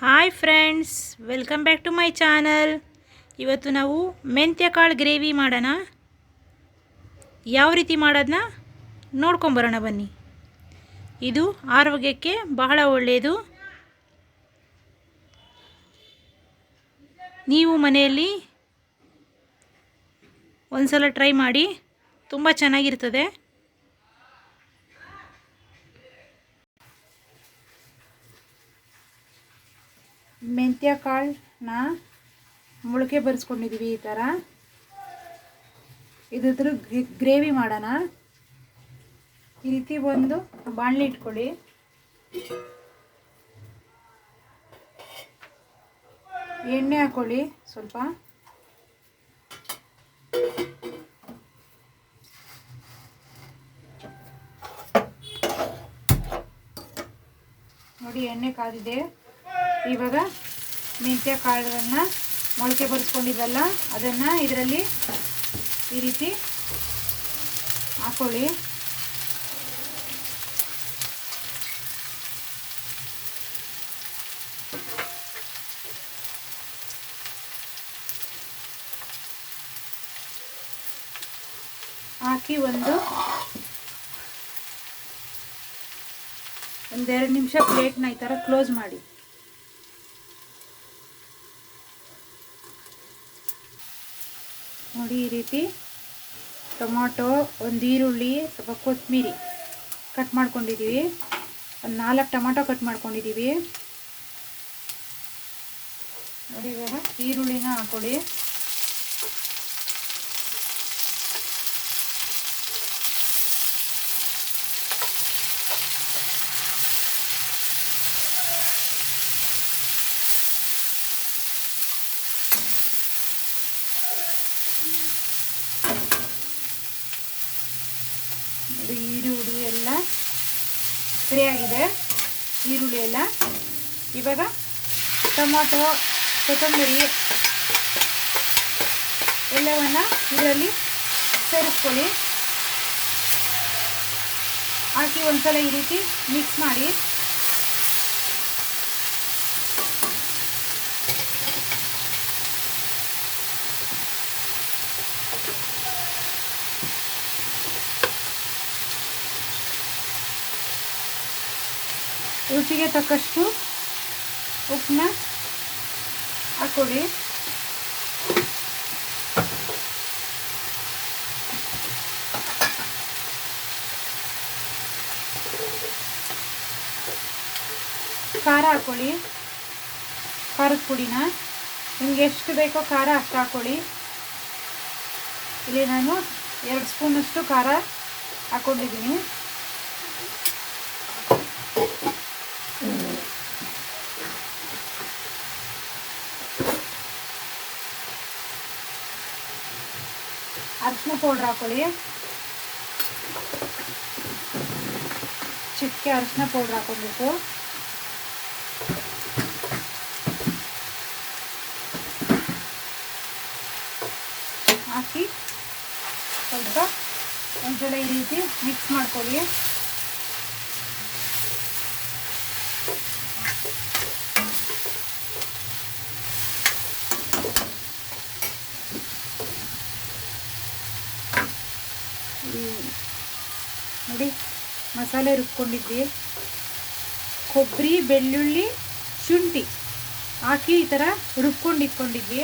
Hi friends, welcome back to my channel. ಇವತ್ತು ನಾವು ಮೆಂತ್ಯ ಕಾಳು ಗ್ರೇವಿ ಮಾಡೋಣ. ಯಾವ ರೀತಿ ಮಾಡೋದನ್ನ ನೋಡ್ಕೊಂಬರೋಣ ಬನ್ನಿ. ಇದು ಆರೋಗ್ಯಕ್ಕೆ ಬಹಳ ಒಳ್ಳೆಯದು ನೀವು ಮನೆಯಲ್ಲಿ ಒಂದು ಸಲ ಟ್ರೈ ಮಾಡಿ, ತುಂಬ ಚೆನ್ನಾಗಿರ್ತದೆ. ಮೆಂತ್ಯ ಕಾಳನ್ನ ಮೊಳಕೆ ಬರೆಸ್ಕೊಂಡಿದ್ದೀವಿ ಈ ಥರ. ಇದ್ರ ಗ್ರೇವಿ ಮಾಡೋಣ. ಈ ರೀತಿ ಒಂದು ಬಾಣಲಿ ಇಟ್ಕೊಳ್ಳಿ. ಎಣ್ಣೆ ಹಾಕೊಳ್ಳಿ ಸ್ವಲ್ಪ. ನೋಡಿ ಎಣ್ಣೆ ಕಾದಿದೆ. ಇವಾಗ ಮೆಂತ್ಯ ಕಾಳುಗಳನ್ನು ಮೊಳಕೆ ಬರೆಸ್ಕೊಂಡಿದ್ವಲ್ಲ ಅದನ್ನು ಇದರಲ್ಲಿ ಈ ರೀತಿ ಹಾಕೊಳ್ಳಿ. ಹಾಕಿ ಒಂದು ಒಂದೆರಡು ನಿಮಿಷ ಪ್ಲೇಟ್ನ ಈ ಥರ ಕ್ಲೋಸ್ ಮಾಡಿ. ನೋಡಿ ಈ ರೀತಿ ಟೊಮಾಟೊ ಒಂದು ಈರುಳ್ಳಿ ಸ್ವಲ್ಪ ಕೊತ್ತಂಬರಿ ಕಟ್ ಮಾಡ್ಕೊಂಡಿದ್ದೀವಿ. ಒಂದು ನಾಲ್ಕು ಟೊಮಾಟೊ ಕಟ್ ಮಾಡ್ಕೊಂಡಿದ್ದೀವಿ. ನೋಡಿ ಇವಾಗ ಈರುಳ್ಳಿನ ಹಾಕೊಳ್ಳಿ. ಈರುಳ್ಳಿ ಎಲ್ಲ ಫ್ರೈ ಆಗಿದೆ. ಈರುಳ್ಳಿ ಎಲ್ಲ. ಇವಾಗ ಟೊಮೊಟೊ, ಕೊತ್ತಂಬರಿ ಎಲ್ಲವನ್ನು ಇದರಲ್ಲಿ ಸೇರಿಸ್ಕೊಳ್ಳಿ. ಹಾಕಿ ಒಂದ್ಸಲ ಈ ರೀತಿ ಮಿಕ್ಸ್ ಮಾಡಿ. ರುಚಿಗೆ ತಕ್ಕಷ್ಟು ಉಪ್ಪನ್ನ ಹಾಕೊಳ್ಳಿ. ಖಾರ ಹಾಕೊಳ್ಳಿ. ಖಾರದ ಪುಡಿನ. ನಿಮ್ಗೆ ಎಷ್ಟು ಬೇಕೋ ಖಾರ ಅಷ್ಟು ಹಾಕೊಳ್ಳಿ. ಇಲ್ಲಿ ನಾನು ಎರಡು ಸ್ಪೂನಷ್ಟು ಖಾರ ಹಾಕ್ಕೊಂಡಿದ್ದೀನಿ ಅರಿಶಿನ ಪೌಡ್ರ್ ಹಾಕೊಳ್ಳಿ. ಚಿಕ್ಕೆ ಅರಿಶಿನ ಪೌಡ್ರ್ ಹಾಕೊಬೇಕು ಹಾಕಿ ಸ್ವಲ್ಪ ಒಂದ್ಸಲ ಈ ರೀತಿ ಮಿಕ್ಸ್ ಮಾಡ್ಕೊಳ್ಳಿ. ನೋಡಿ. ಮಸಾಲೆ ರುಬ್ಕೊಂಡಿದ್ವಿ ಕೊಬ್ಬರಿ, ಬೆಳ್ಳುಳ್ಳಿ, ಶುಂಠಿ. ಹಾಕಿ ಈ ಥರ ರುಬ್ಕೊಂಡು ಇಟ್ಕೊಂಡಿದ್ವಿ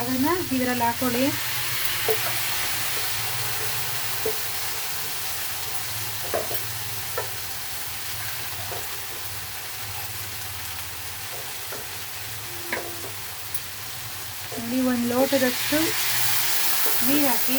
ಅದನ್ನು ಇದರಲ್ಲಿ ಹಾಕೊಳ್ಳಿ. ನೋಡಿ, ಒಂದು ಲೋಟದಷ್ಟು ನೀರು ಹಾಕಿ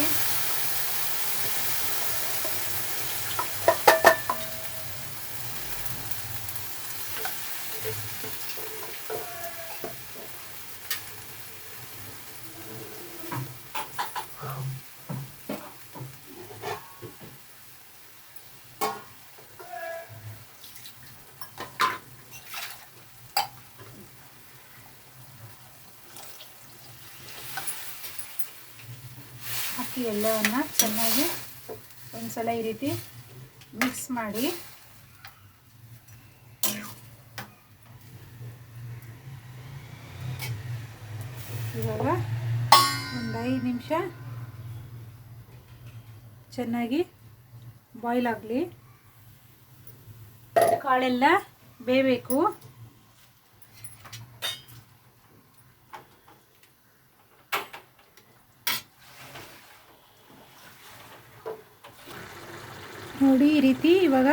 ಹಾಕಿ ಎಲ್ಲವನ್ನು ಚೆನ್ನಾಗಿ ಒಂದಸಲ ಈ ರೀತಿ ಮಿಕ್ಸ್ ಮಾಡಿ. ಇವಾಗ ಒಂದು ಐದು ನಿಮಿಷ ಚೆನ್ನಾಗಿ ಬಾಯ್ಲ್ ಆಗಲಿ. ಕಾಳೆಲ್ಲ ಬೇಯಬೇಕು. ನೋಡಿ, ಈ ರೀತಿ ಇವಾಗ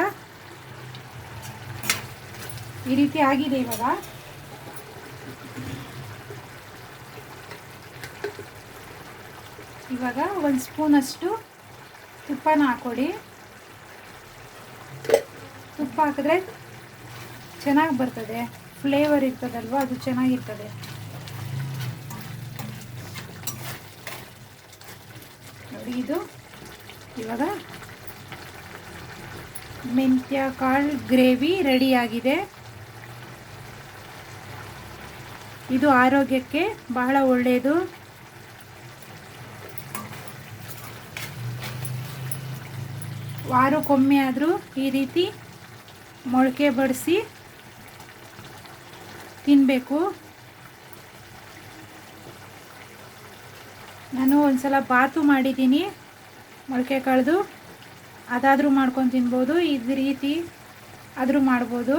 ಈ ರೀತಿ ಆಗಿದೆ ಇವಾಗ. ಇವಾಗ ಒಂದು ಸ್ಪೂನಷ್ಟು ತುಪ್ಪನ ಹಾಕೊಡಿ ತುಪ್ಪ ಹಾಕಿದ್ರೆ ಚೆನ್ನಾಗಿ ಬರ್ತದೆ. ಫ್ಲೇವರ್ ಇರ್ತದಲ್ವ, ಅದು ಚೆನ್ನಾಗಿರ್ತದೆ. ನೋಡಿ, ಇದು ಇವಾಗ ಮೆಂತ್ಯ, ಕಾಳು, ಗ್ರೇವಿ ರೆಡಿಯಾಗಿದೆ. ಇದು ಆರೋಗ್ಯಕ್ಕೆ ಬಹಳ ಒಳ್ಳೆಯದು. ವಾರಕ್ಕೊಮ್ಮೆ ಆದರೂ ಈ ರೀತಿ ಮೊಳಕೆ ಬಡಿಸಿ ತಿನ್ನಬೇಕು ನಾನು ಒಂದು ಸಲ ಬಾತು ಮಾಡಿದ್ದೀನಿ ಮೊಳಕೆ ಕಳೆದು. ಅದಾದರೂ ಮಾಡ್ಕೊಂಡು ತಿನ್ಬೋದು, ಇದು ರೀತಿ ಆದರೂ ಮಾಡ್ಬೋದು.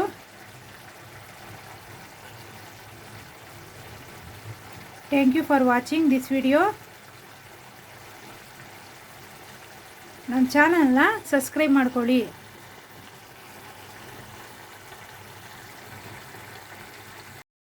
Thank you for watching this video ನನ್ನ ಚಾನಲ್ನ ಸಬ್ಸ್ಕ್ರೈಬ್ ಮಾಡ್ಕೊಳ್ಳಿ.